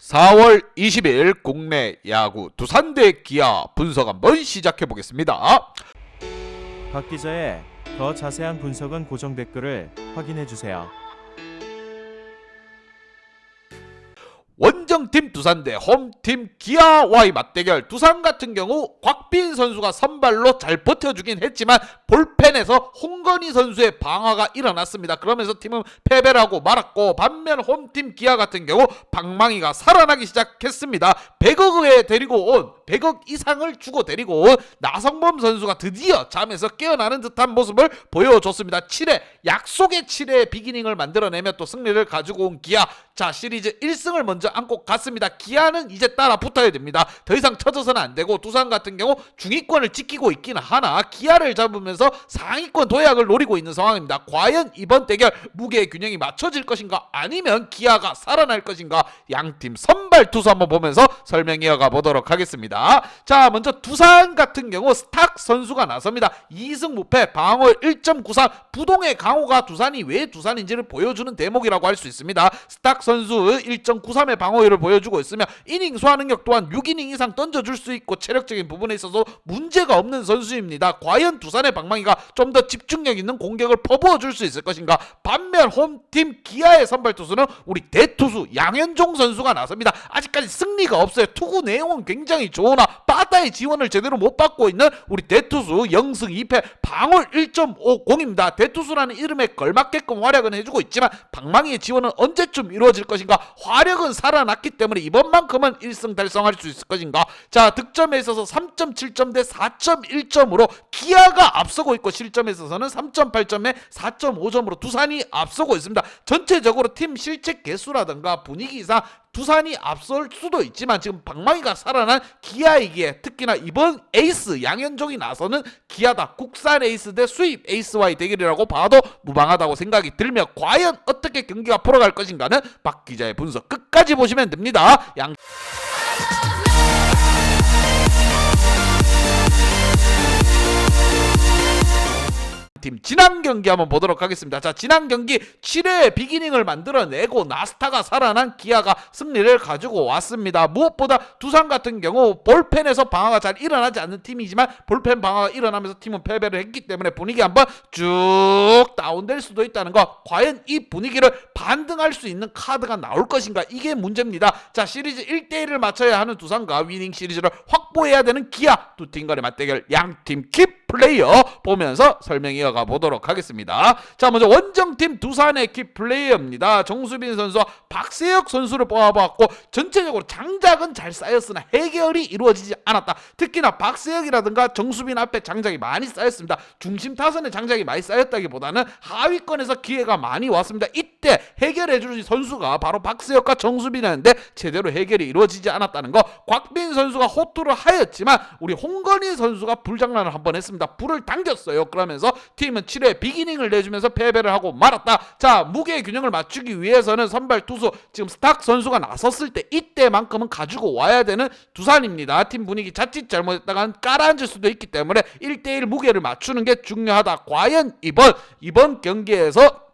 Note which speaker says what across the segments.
Speaker 1: 4월 20일 국내 야구 두산 대 기아 분석 한번 시작해 보겠습니다.
Speaker 2: 박 기자의 더 자세한 분석은 고정 댓글을 확인해 주세요.
Speaker 1: 원정팀 두산 대 홈팀 기아와의 맞대결 두산 같은 경우 곽빈 선수가 선발로 잘 버텨주긴 했지만 볼펜에서 홍건희 선수의 방화가 일어났습니다. 그러면서 팀은 패배를 하고 말았고 반면 홈팀 기아 같은 경우 방망이가 살아나기 시작했습니다. 100억 에 데리고 온 100억 이상을 주고 데리고 온 나성범 선수가 드디어 잠에서 깨어나는 듯한 모습을 보여줬습니다. 7회 약속의 7회 비기닝을 만들어내며 또 승리를 가지고 온 기아 자 시리즈 1승을 먼저 안고 갔습니다. 기아는 이제 따라 붙어야 됩니다. 더 이상 쳐져서는 안 되고 두산 같은 경우 중위권을 지키고 있기는 하나 기아를 잡으면서 상위권 도약을 노리고 있는 상황입니다. 과연 이번 대결 무게 균형이 맞춰질 것인가 아니면 기아가 살아날 것인가 양팀 선발 투수 한번 보면서 설명 이어가 보도록 하겠습니다. 자 먼저 두산 같은 경우 스탁 선수가 나섭니다. 2승 무패 방어율 1.93 부동의 강호가 두산이 왜 두산인지를 보여주는 대목이라고 할 수 있습니다. 스탁 선수 1.93의 방어율을 보여주고 있으며 이닝 소화 능력 또한 6이닝 이상 던져줄 수 있고 체력적인 부분에 있어서 문제가 없는 선수입니다. 과연 두산의 방망이가 좀 더 집중력 있는 공격을 퍼부어 줄 수 있을 것인가? 반면 홈팀 기아의 선발 투수는 우리 대투수 양현종 선수가 나섭니다. 아직까지 승리가 없어요. 투구 내용은 굉장히 좋으나 바다의 지원을 제대로 못 받고 있는 우리 대투수 0승 2패 방울 1.50입니다. 대투수라는 이름에 걸맞게끔 활약은 해주고 있지만 방망이의 지원은 언제쯤 이루어질 것인가? 화력은 살아났기 때문에 이번만큼은 1승 달성할 수 있을 것인가? 자 득점에 있어서 3.7점 대 4.1점으로 기아가 앞서고 있고 실점에 있어서는 3.8점에 4.5점으로 두산이 앞서고 있습니다. 전체적으로 팀 실책 개수라든가 분위기상 두산이 앞설 수도 있지만 지금 방망이가 살아난 기아이기에 특히나 이번 에이스 양현종이 나서는 기아다 국산 에이스 대 수입 에이스와의 대결이라고 봐도 무방하다고 생각이 들며 과연 어떻게 경기가 풀어갈 것인가는 박 기자의 분석 끝까지 보시면 됩니다. 양 팀 지난 경기 한번 보도록 하겠습니다. 자, 지난 경기 7회 비기닝을 만들어내고 나스타가 살아난 기아가 승리를 가지고 왔습니다. 무엇보다 두산 같은 경우 볼펜에서 방어가 잘 일어나지 않는 팀이지만 볼펜 방어가 일어나면서 팀은 패배를 했기 때문에 분위기 한번 쭉 다운될 수도 있다는 거. 과연 이 분위기를 반등할 수 있는 카드가 나올 것인가? 이게 문제입니다. 자, 시리즈 1대1을 맞춰야 하는 두산과 위닝 시리즈를 확보해야 되는 기아 두 팀 간의 맞대결 양팀 킵 플레이어 보면서 설명 이어가 보도록 하겠습니다. 자, 먼저 원정팀 두산의 키 플레이어입니다. 정수빈 선수와 박세혁 선수를 뽑아봤고 전체적으로 장작은 잘 쌓였으나 해결이 이루어지지 않았다. 특히나 박세혁이라든가 정수빈 앞에 장작이 많이 쌓였습니다. 중심 타선에 장작이 많이 쌓였다기보다는 하위권에서 기회가 많이 왔습니다. 이때 해결해줄 선수가 바로 박세혁과 정수빈이었는데 제대로 해결이 이루어지지 않았다는 거. 곽빈 선수가 호투를 하였지만 우리 홍건희 선수가 불장난을 한번 했습니다. 불을 당겼어요. 그러면서 팀은 7회 비기닝을 내주면서 패배를 하고 말았다. 자, 무게 균형을 맞추기 위해서는 선발 투수 지금 스탁 선수가 나섰을 때 이때만큼은 가지고 와야 되는 두산입니다. 팀 분위기 자칫 잘못했다간 깔아앉을 수도 있기 때문에 1대1 무게를 맞추는 게 중요하다. 과연 이번 이번 경기에서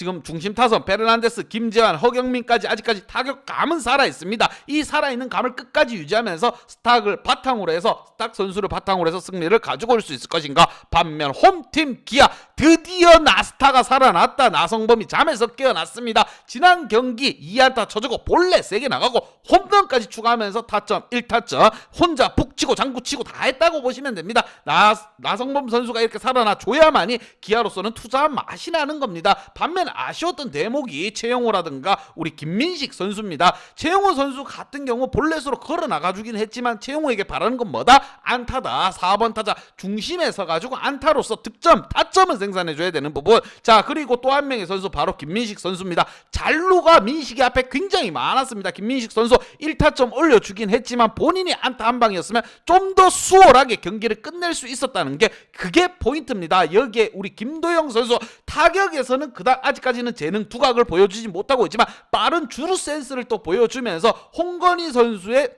Speaker 1: 지금 중심 타선 베르난데스, 김재환, 허경민까지 아직까지 타격감은 살아 있습니다. 이 살아 있는 감을 끝까지 유지하면서 스탁을 바탕으로 해서 스탁 선수를 바탕으로 해서 승리를 가지고 올 수 있을 것인가? 반면 홈팀 기아 드디어 나스타가 살아났다. 나성범이 잠에서 깨어났습니다. 지난 경기 2안타 쳐주고 본래 3개 나가고 홈런까지 추가하면서 타점 1타점 혼자 북치고 장구치고 다 했다고 보시면 됩니다. 나 나성범 선수가 이렇게 살아나 줘야만이 기아로서는 투자한 맛이 나는 겁니다. 반면 아쉬웠던 대목이 최영호라든가 우리 김민식 선수입니다. 최영호 선수 같은 경우 볼넷으로 걸어 나가주긴 했지만 최영호에게 바라는 건 뭐다? 안타다. 4번 타자 중심에 서가지고 안타로서 득점, 타점을 생산해줘야 되는 부분. 자 그리고 또 한 명의 선수 바로 김민식 선수입니다. 잘루가 민식이 앞에 굉장히 많았습니다. 김민식 선수 1타점 올려주긴 했지만 본인이 안타 한 방이었으면 좀 더 수월하게 경기를 끝낼 수 있었다는 게 그게 포인트입니다. 여기에 우리 김도영 선수 타격에서는 그닥 아직 까지는 재능 두각을 보여주지 못하고 있지만 빠른 주루 센스를 또 보여주면서 홍건희 선수의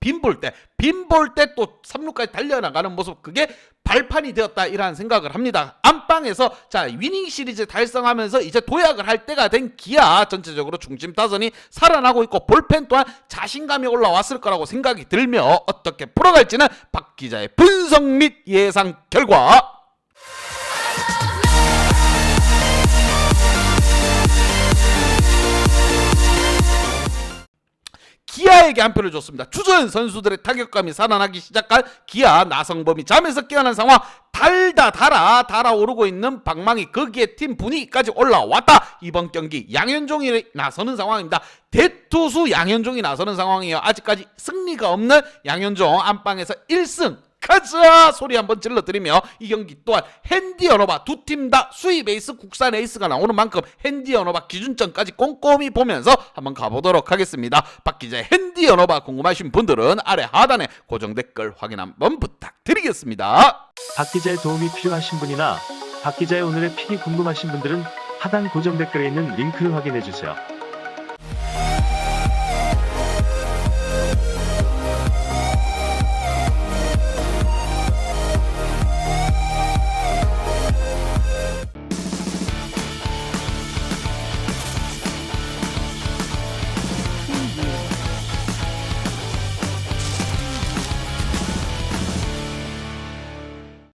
Speaker 1: 빈볼 때, 빈볼 때 또 3루까지 달려나가는 모습 그게 발판이 되었다 이라는 생각을 합니다. 안방에서 자 위닝 시리즈 달성하면서 이제 도약을 할 때가 된 기아 전체적으로 중심 타선이 살아나고 있고 볼펜 또한 자신감이 올라왔을 거라고 생각이 들며 어떻게 풀어갈지는 박 기자의 분석 및 예상 결과 기아에게 한 표를 줬습니다. 주전 선수들의 타격감이 살아나기 시작한 기아 나성범이 잠에서 깨어난 상황 달다 달아 달아오르고 있는 방망이 거기에 팀 분위기까지 올라왔다. 이번 경기 양현종이 나서는 상황입니다. 대투수 양현종이 나서는 상황이에요. 아직까지 승리가 없는 양현종 안방에서 1승 가자. 소리 한번 질러드리며 이 경기 또한 핸디 언어바 두 팀 다 수입 에이스 국산 에이스가 나오는 만큼 핸디 언어바 기준점까지 꼼꼼히 보면서 한번 가보도록 하겠습니다. 박 기자의 핸디 언어바 궁금하신 분들은 아래 하단에 고정 댓글 확인 한번 부탁드리겠습니다.
Speaker 3: 박 기자의 도움이 필요하신 분이나 박 기자의 오늘의 픽이 궁금하신 분들은 하단 고정 댓글에 있는 링크를 확인해 주세요.